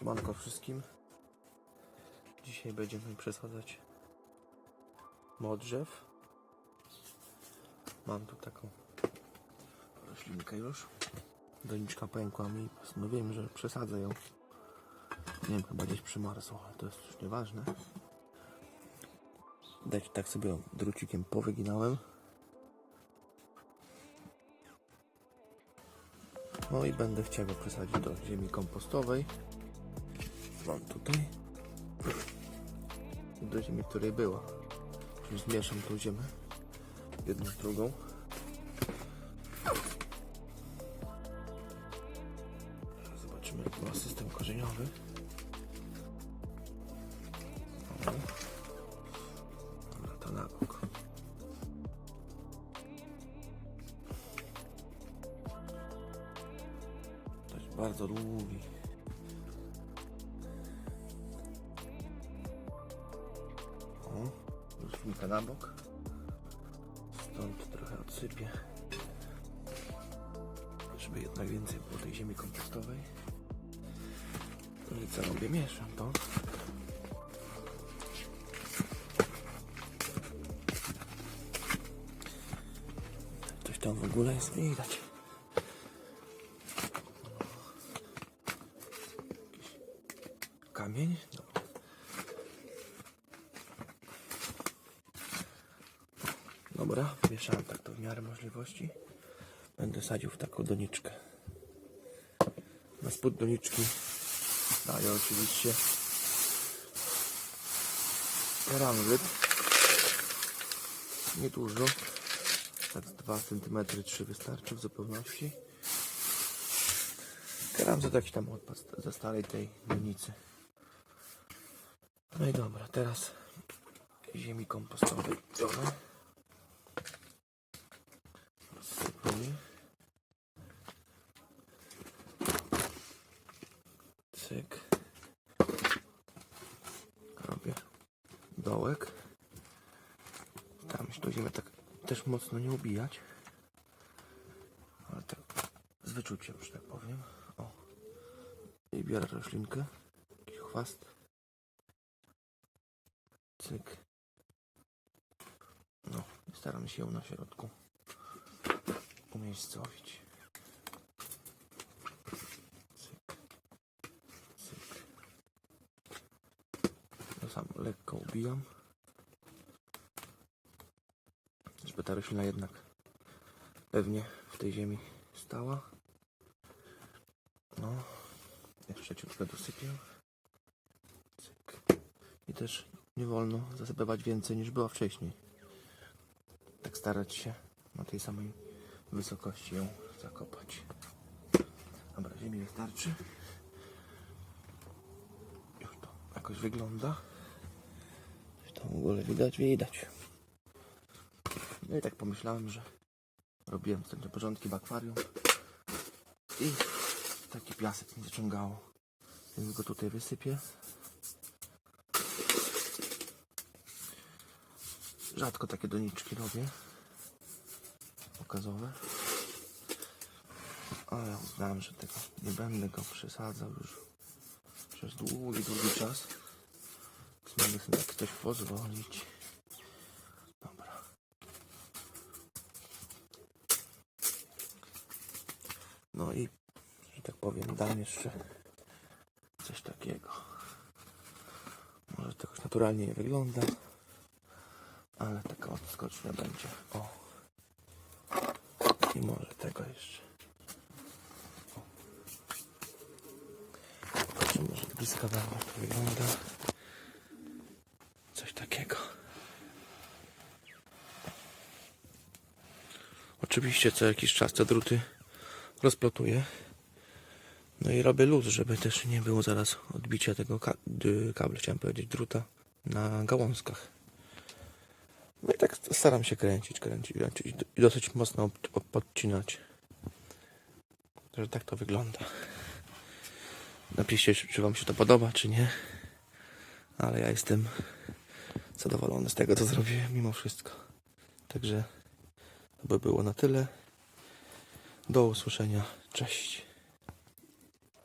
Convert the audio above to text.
Siemanko wszystkim. Dzisiaj będziemy przesadzać modrzew. Mam tu taką roślinkę już. Doniczka pękła mi postanowiłem, że przesadzę ją. Nie wiem, chyba gdzieś przymarzło, ale to jest już nieważne. Dać tak sobie ją drucikiem powyginałem. No i będę chciał go przesadzić do ziemi kompostowej. Mam tutaj. Do ziemi, której była. Zmieszam tą ziemię. Jedną z drugą. Zobaczymy jak ma system korzeniowy. To na bok. Dość bardzo długi. Już wnika na bok. Stąd trochę odsypię. Żeby jednak więcej było tej ziemi kompostowej. No i co robię? Mieszam to. Coś tam w ogóle jest widać. Kamień? Dobra, mieszałem tak to w miarę możliwości. Będę sadził w taką doniczkę. Na spód doniczki daję oczywiście keramzyt. Niedużo. Tak z 2 cm 3 wystarczy w zupełności. Keramzyt jakiś tam odpad ze starej tej donicy. No i dobra, teraz ziemi kompostowej. Cyk. Robię dołek. Tam tą ziemię tak też mocno nie ubijać. Ale tak z wyczuciem, że tak powiem. O. I biorę roślinkę. Jakiś chwast. Cyk. No, staram się ją na środku umiejscowić. Cyk. Cyk. Ja sam lekko ubijam. Żeby ta roślina jednak pewnie w tej ziemi stała. No, jeszcze ciutkę dosypię. Cyk. I też nie wolno zasypywać więcej niż było wcześniej. Tak starać się na tej samej wysokości ją zakopać. Dobra, ziemi wystarczy. Już to jakoś wygląda. Ogóle widać? Widać. No i tak pomyślałem, że robiłem wtedy porządki w akwarium i taki piasek nie zaciągało. Więc go tutaj wysypię. Rzadko takie doniczki robię. Pokazowe. Ale uznałem, że tego nie będę go przesadzał już przez długi, długi czas. Mogę sobie tak ktoś pozwolić. Dobra. No i, że tak powiem, dam jeszcze coś takiego. Może to jakoś naturalnie nie wygląda. Ale taka odskocznia będzie. O. I może tego jeszcze. Zobaczymy, z bliska wam wygląda. Coś takiego. Oczywiście co jakiś czas te druty rozplotuję. No i robię luz, żeby też nie było zaraz odbicia tego ka- kabla, chciałem powiedzieć, druta na gałązkach. No i tak staram się kręcić, kręcić, kręcić i dosyć mocno podcinać. Że tak to wygląda. Napiszcie, czy wam się to podoba, czy nie. Ale ja jestem zadowolony z tego, co zrobiłem mimo wszystko. Także by było na tyle. Do usłyszenia. Cześć.